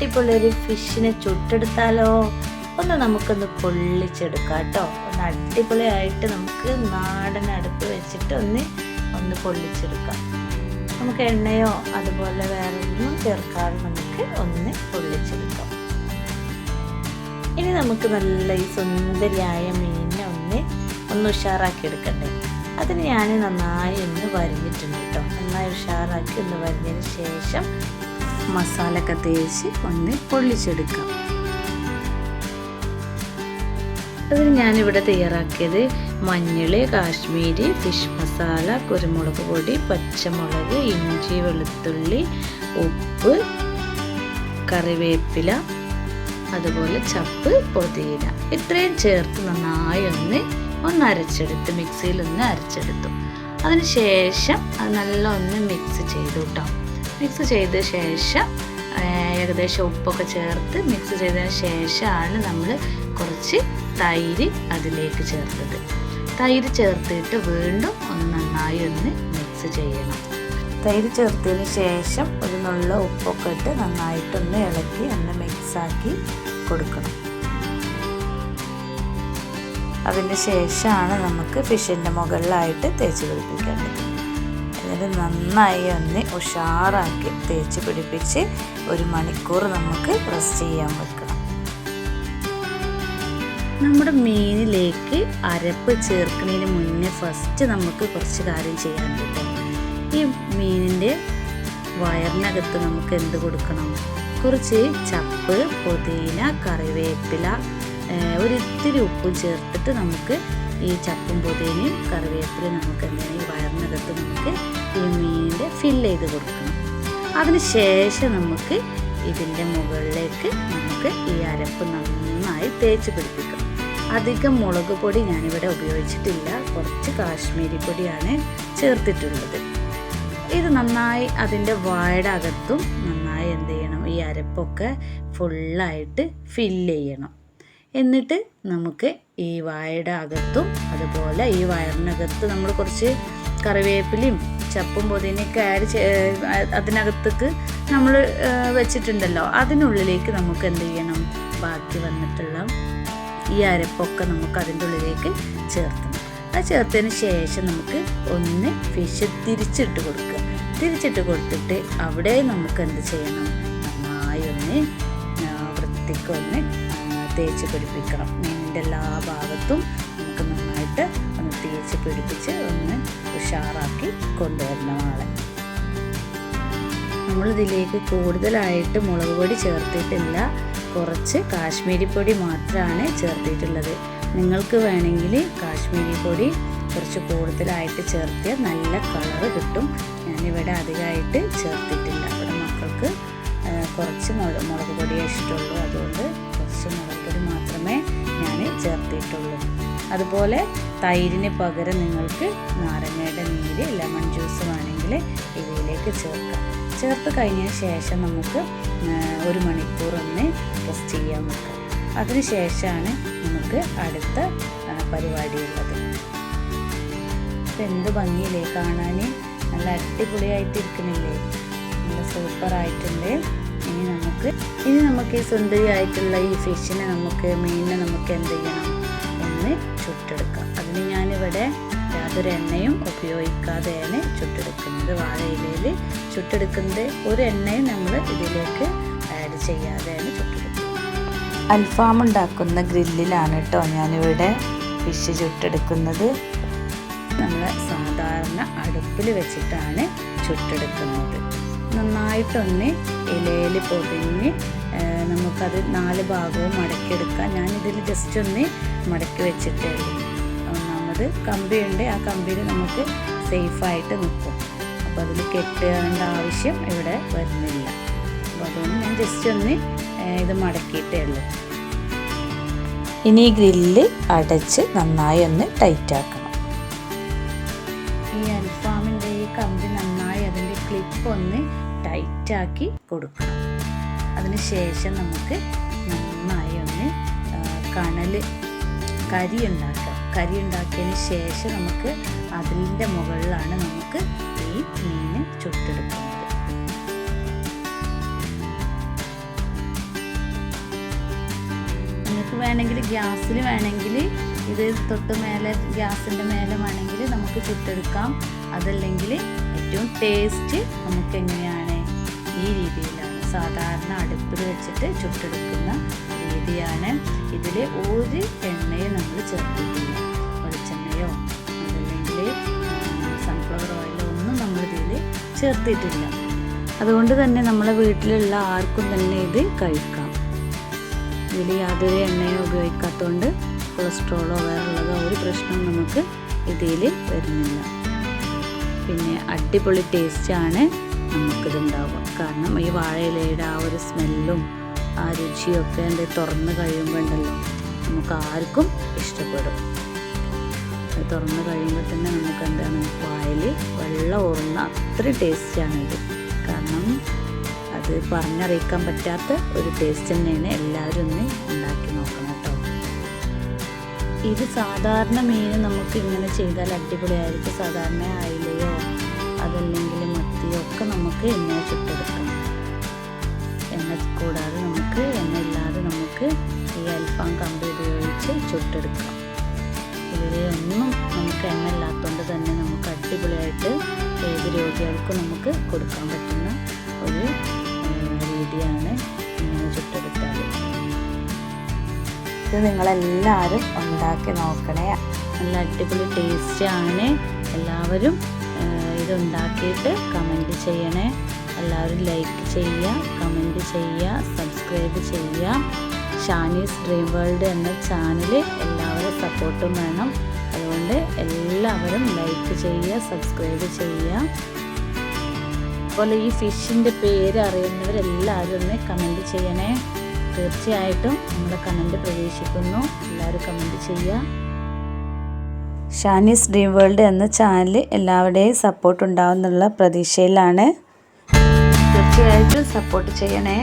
അടിപൊളി ഒരു ഫിഷിനെ ചുട്ടെടുത്താലോ? ഒന്ന് നമുക്കൊന്ന് പൊള്ളിച്ചെടുക്കാം കേട്ടോ. ഒന്ന് അടിപൊളിയായിട്ട് നമുക്ക് നാടൻ അടുപ്പ് വെച്ചിട്ട് ഒന്ന് ഒന്ന് പൊള്ളിച്ചെടുക്കാം. നമുക്ക് എണ്ണയോ അതുപോലെ വേറെ ഒന്നും ചേർക്കാതെ നമുക്ക് ഒന്ന് പൊള്ളിച്ചെടുക്കാം. ഇനി നമുക്ക് നല്ല ഈ സുന്ദരിയായ മീനിനെ ഒന്ന് ഒന്ന് ഉഷാറാക്കി എടുക്കട്ടെ. അതിന് ഞാൻ നന്നായി ഒന്ന് വരിഞ്ഞിട്ടുണ്ട് കേട്ടോ. നന്നായി ഉഷാറാക്കി ഒന്ന് വരിഞ്ഞതിന് ശേഷം മസാലയൊക്കെ തേച്ച് ഒന്ന് പൊള്ളിച്ചെടുക്കാം. അതിന് ഞാനിവിടെ തയ്യാറാക്കിയത് മഞ്ഞൾ കാശ്മീരി ഫിഷ് മസാല കുരുമുളക് പൊടി പച്ചമുളക് ഇഞ്ചി വെളുത്തുള്ളി ഉപ്പ് കറിവേപ്പില അതുപോലെ ചപ്പ് പൊതിയില ഇത്രയും ചേർത്ത് നന്നായി ഒന്ന് ഒന്ന് അരച്ചെടുത്ത് മിക്സിയിൽ ഒന്ന് അരച്ചെടുത്തു. അതിന് ശേഷം അത് നല്ല ഒന്ന് മിക്സ് ചെയ്തു കേട്ടോ. മിക്സ് ചെയ്ത ശേഷം ഏകദേശം ഉപ്പൊക്കെ ചേർത്ത് മിക്സ് ചെയ്തതിന് ശേഷമാണ് നമ്മൾ കുറച്ച് തൈര് അതിലേക്ക് ചേർത്തത്. തൈര് ചേർത്തിട്ട് വീണ്ടും ഒന്ന് നന്നായി ഒന്ന് മിക്സ് ചെയ്യണം. തൈര് ചേർത്തതിന് ശേഷം ഒരു നുള്ള ഉപ്പൊക്കെ ഇട്ട് നന്നായിട്ടൊന്ന് ഇളക്കി ഒന്ന് മിക്സാക്കി കൊടുക്കണം. അതിന് ശേഷമാണ് നമുക്ക് ഫിഷിന്റെ മുകളിലായിട്ട് തേച്ച് പിടിപ്പിക്കേണ്ടത്. എന്നിട്ട് നന്നായി ഒന്ന് ഉഷാറാക്കി തേച്ച് പിടിപ്പിച്ച് ഒരു മണിക്കൂർ നമുക്ക് പ്രസ് ചെയ്യാൻ വെക്കണം. നമ്മുടെ മീനിലേക്ക് അരപ്പ് ചേർക്കുന്നതിന് മുന്നേ ഫസ്റ്റ് നമുക്ക് കുറച്ച് കാര്യം ചെയ്യാൻ കിട്ടും ഈ മീനിന്റെ വയറിനകത്ത് നമുക്ക് എന്ത് കൊടുക്കണം? കുറച്ച് ചപ്പ് പുതിന കറിവേപ്പില ഒരിത്തിരി ഉപ്പും ചേർത്തിട്ട് നമുക്ക് ഈ ചപ്പും പുതിനയും കറിവേപ്പിലയും നമുക്ക് എന്തെങ്കിലും വയറിനകത്ത് നമുക്ക് ഈ ഫില്ല് ചെയ്ത് കൊടുക്കണം. അതിന് ശേഷം നമുക്ക് ഇതിന്റെ മുകളിലേക്ക് നമുക്ക് ഈ അരപ്പ് നന്നായി തേച്ച് പിടിപ്പിക്കാം. അധികം മുളക് പൊടി ഞാനിവിടെ ഉപയോഗിച്ചിട്ടില്ല. കുറച്ച് കാശ്മീരി പൊടിയാണ് ചേർത്തിട്ടുള്ളത്. ഇത് നന്നായി അതിന്റെ വായുടെ അകത്തും നന്നായി എന്ത് ചെയ്യണം? ഈ അരപ്പൊക്കെ ഫുള്ളായിട്ട് ഫില്ല് ചെയ്യണം. എന്നിട്ട് നമുക്ക് ഈ വായുടെ അകത്തും അതുപോലെ ഈ വയറിനകത്ത് നമ്മൾ കുറച്ച് കറിവേപ്പിലയും ചപ്പും പൊതിനൊക്കെ ആഡ് അതിനകത്തേക്ക് നമ്മൾ വെച്ചിട്ടുണ്ടല്ലോ. അതിനുള്ളിലേക്ക് നമുക്ക് എന്ത് ചെയ്യണം? ബാക്കി വന്നിട്ടുള്ള ഈ അരപ്പൊക്കെ നമുക്ക് അതിന്റെ ഉള്ളിലേക്ക് ചേർക്കണം. അത് ചേർത്തതിന് ശേഷം നമുക്ക് ഒന്ന് ഫിഷ് തിരിച്ചിട്ട് കൊടുക്കുക. തിരിച്ചിട്ട് കൊടുത്തിട്ട് അവിടെ നമുക്ക് എന്ത് ചെയ്യണം? നന്നായി ഒന്ന് വൃത്തിക്ക് ഒന്ന് തേച്ച് പിടിപ്പിക്കണം. മീനിന്റെ എല്ലാ ഭാഗത്തും നമുക്ക് നന്നായിട്ട് തേച്ച് പിടിപ്പിച്ച് ഒന്ന് ഉഷാറാക്കി കൊണ്ടുവരണം ആളെ. നമ്മളിതിലേക്ക് കൂടുതലായിട്ട് മുളക് പൊടി ചേർത്തിട്ടില്ല. കുറച്ച് കാശ്മീരി പൊടി മാത്രമാണ് ചേർത്തിട്ടുള്ളത്. നിങ്ങൾക്ക് വേണമെങ്കിൽ കാശ്മീരി പൊടി കുറച്ച് കൂടുതലായിട്ട് ചേർത്തിയാൽ നല്ല കളർ കിട്ടും. ഞാനിവിടെ അധികമായിട്ട് ചേർത്തിട്ടില്ല. ഇവിടെ മക്കൾക്ക് കുറച്ച് മുളക് മുളക് പൊടിയേ ഇഷ്ടമുള്ളൂ. അതുകൊണ്ട് കുറച്ച് മുളക് പൊടി മാത്രമേ ഞാൻ ചേർത്തിട്ടുള്ളൂ. അതുപോലെ തൈരിന് പകരം നിങ്ങൾക്ക് നാരങ്ങയുടെ നീര് ലെമൺ ജ്യൂസ് വേണമെങ്കിൽ ഇവയിലേക്ക് ചേർക്കാം. ചേർത്ത് കഴിഞ്ഞതിന് ശേഷം നമുക്ക് ഒരു മണിക്കൂർ ഒന്ന് റെസ്റ്റ് ചെയ്യാൻ വെക്കാം. അതിന് ശേഷമാണ് നമുക്ക് അടുത്ത പരിപാടിയുള്ളത്. എന്ത് ഭംഗിയില്ലേ കാണാൻ നല്ല അടിപൊളിയായിട്ട് ഇരിക്കുന്നില്ലേ നല്ല സൂപ്പറായിട്ടുണ്ട്. ഇനി നമുക്ക് ഇനി നമുക്ക് ഈ സുന്ദരിയായിട്ടുള്ള ഈ ഫിഷിനെ നമുക്ക് മീനിനെ നമുക്ക് എന്ത് ചെയ്യണം? ഒന്ന് ചുട്ടെടുക്കാം. അതിന് ഞാനിവിടെ യാതൊരു എണ്ണയും ഉപയോഗിക്കാതെയാണ് ചുട്ടെടുക്കുന്നത്. വാഴയിലയിൽ ചുട്ടെടുക്കുന്നത് ഒരു എണ്ണയും നമ്മൾ ഇതിലേക്ക് ആഡ് ചെയ്യാതെയാണ് ചുട്ടെടുക്കുന്നത്. അൽഫാം ഉണ്ടാക്കുന്ന ഗ്രില്ലിലാണ് കേട്ടോ ഞാനിവിടെ ഫിഷ് ചുട്ടെടുക്കുന്നത്. നമ്മൾ സാധാരണ അടുപ്പിൽ വെച്ചിട്ടാണ് ചുട്ടെടുക്കുന്നത്. നന്നായിട്ടൊന്ന് ഇലയിൽ പൊതിഞ്ഞ് നമുക്കത് നാല് ഭാഗവും മടക്കിയെടുക്കാം. ഞാനിതിൽ ജസ്റ്റ് ഒന്ന് മടക്കി വെച്ചിട്ടേ ഉള്ളൂ ഒന്നാമത് കമ്പിയുണ്ട് ആ കമ്പിയിൽ നമുക്ക് സേഫായിട്ട് നിൽക്കും. അപ്പോൾ അതിൽ കെട്ടേണ്ട ആവശ്യം ഇവിടെ വരുന്നില്ല. അപ്പോൾ അതുകൊണ്ട് ഞാൻ ജസ്റ്റ് ഒന്ന് ഇത് മടക്കിയിട്ടേ ഉള്ളൂ. ഇനി ഗ്രില്ല് അടച്ച് നന്നായി ഒന്ന് ടൈറ്റ് ആക്കണം. ഈ അൽഫാമിന്റെ ഈ കമ്പി നന്നായി അതിന്റെ ക്ലിപ്പ് ഒന്ന് ടൈറ്റാക്കി കൊടുക്കണം. അതിന് ശേഷം നമുക്ക് നന്നായി ഒന്ന് കണൽ കരി ഉണ്ടാക്കാം. കരി ഉണ്ടാക്കിയതിന് ശേഷം നമുക്ക് അതിന്റെ മുകളിലാണ് നമുക്ക് ഈ മീൻ ചുട്ടെടുക്കുന്നത്. വേണമെങ്കിൽ ഗ്യാസിൽ വേണമെങ്കിൽ ഇത് തൊട്ട് മേലെ ഗ്യാസിന്റെ മേലെ വേണമെങ്കിൽ നമുക്ക് ചുട്ടെടുക്കാം. അതല്ലെങ്കിൽ ഏറ്റവും ടേസ്റ്റ് നമുക്ക് എങ്ങനെയാണ് ഈ രീതിയിലാണ് സാധാരണ അടുപ്പിൽ വെച്ചിട്ട് ചുട്ടെടുക്കുന്ന രീതിയാണ് ഇതിൽ ഒരു എണ്ണയും നമ്മൾ ചേർത്തിട്ടില്ല വെളിച്ചെണ്ണയോ അതല്ലെങ്കിൽ സൺഫ്ലവർ ഓയിലോ ഒന്നും നമ്മൾ ഇതിൽ ചേർത്തിട്ടില്ല. അതുകൊണ്ട് തന്നെ നമ്മളെ വീട്ടിലുള്ള ആർക്കും തന്നെ ഇത് കഴിക്കാം. ഇതിൽ യാതൊരു എണ്ണയോ ഉപയോഗിക്കാത്തതുകൊണ്ട് കൊളസ്ട്രോളോ വേറുള്ളതോ ഒരു പ്രശ്നവും നമുക്ക് ഇതിൽ വരുന്നില്ല. പിന്നെ അടിപൊളി ടേസ്റ്റാണ് നമുക്കിതുണ്ടാവുക കാരണം ഈ വാഴയിലയുടെ ആ ഒരു സ്മെല്ലും ആ രുചിയൊക്കെ എന്റെ തുറന്ന് കഴിയുമ്പോൾ ഉണ്ടല്ലോ നമുക്ക് ആർക്കും ഇഷ്ടപ്പെടും. തുറന്ന് കഴിയുമ്പോൾ തന്നെ നമുക്ക് എന്താണ് വായിൽ വെള്ളം ഓർന്ന അത്ര ടേസ്റ്റാണ് ഇത് കാരണം അത് പറഞ്ഞറിയിക്കാൻ പറ്റാത്ത ഒരു ടേസ്റ്റ് തന്നെയാണ് എല്ലാവരും ഒന്ന് ഉണ്ടാക്കി നോക്കണം കേട്ടോ. ഇത് സാധാരണ മീൻ നമുക്ക് ഇങ്ങനെ ചെയ്താൽ അടിപൊളിയായിരിക്കും. സാധാരണ അയിലയോ അതല്ലെങ്കിൽ മത്തിയോ ഒക്കെ നമുക്ക് എണ്ണ ചുട്ടെടുക്കാം. എണ്ണ കൂടാതെ നമുക്ക് എണ്ണ ഇല്ലാതെ നമുക്ക് ഈ അൽഫാം കമ്പി ഉപയോഗിച്ച് ചുട്ടെടുക്കാം. ഇതിൽ ഒന്നും നമുക്ക് എണ്ണ ഇല്ലാത്തതുകൊണ്ട് തന്നെ നമുക്ക് അടിപൊളിയായിട്ട് ഏത് രോഗികൾക്കും നമുക്ക് കൊടുക്കാൻ പറ്റുന്ന ഒരു രീതിയാണ് ഇങ്ങനെ ചുട്ടെടുത്താൽ ഇത് നിങ്ങളെല്ലാവരും ഉണ്ടാക്കി നോക്കണേ. നല്ല അടിപൊളി ടേസ്റ്റാണ്. എല്ലാവരും ഇത് ഉണ്ടാക്കിയിട്ട് കമന്റ് ചെയ്യണേ. എല്ലാവരും ലൈക്ക് ചെയ്യുക കമന്റ് ചെയ്യുക സബ്സ്ക്രൈബ് ചെയ്യുക. ഷാനീസ് ഡ്രീം വേൾഡ് എന്ന ചാനൽ എല്ലാവരും സപ്പോർട്ടും വേണം. അതുകൊണ്ട് എല്ലാവരും ലൈക്ക് ചെയ്യുക സബ്സ്ക്രൈബ് ചെയ്യുക. അതുപോലെ ഈ ഫിഷിന്റെ പേര് അറിയുന്നവരെല്ലാവരും ഒന്ന് കമന്റ് ചെയ്യണേ. തീർച്ചയായിട്ടും നിങ്ങളുടെ കമന്റ് പ്രതീക്ഷിക്കുന്നു. എല്ലാവരും കമന്റ് ചെയ്യുക. ഷാനീസ് ഡ്രീം വേൾഡ് എന്ന ചാനൽ എല്ലാവരുടെയും സപ്പോർട്ട് ഉണ്ടാവുന്നുള്ള പ്രതീക്ഷയിലാണ്. തീർച്ചയായിട്ടും സപ്പോർട്ട് ചെയ്യണേ.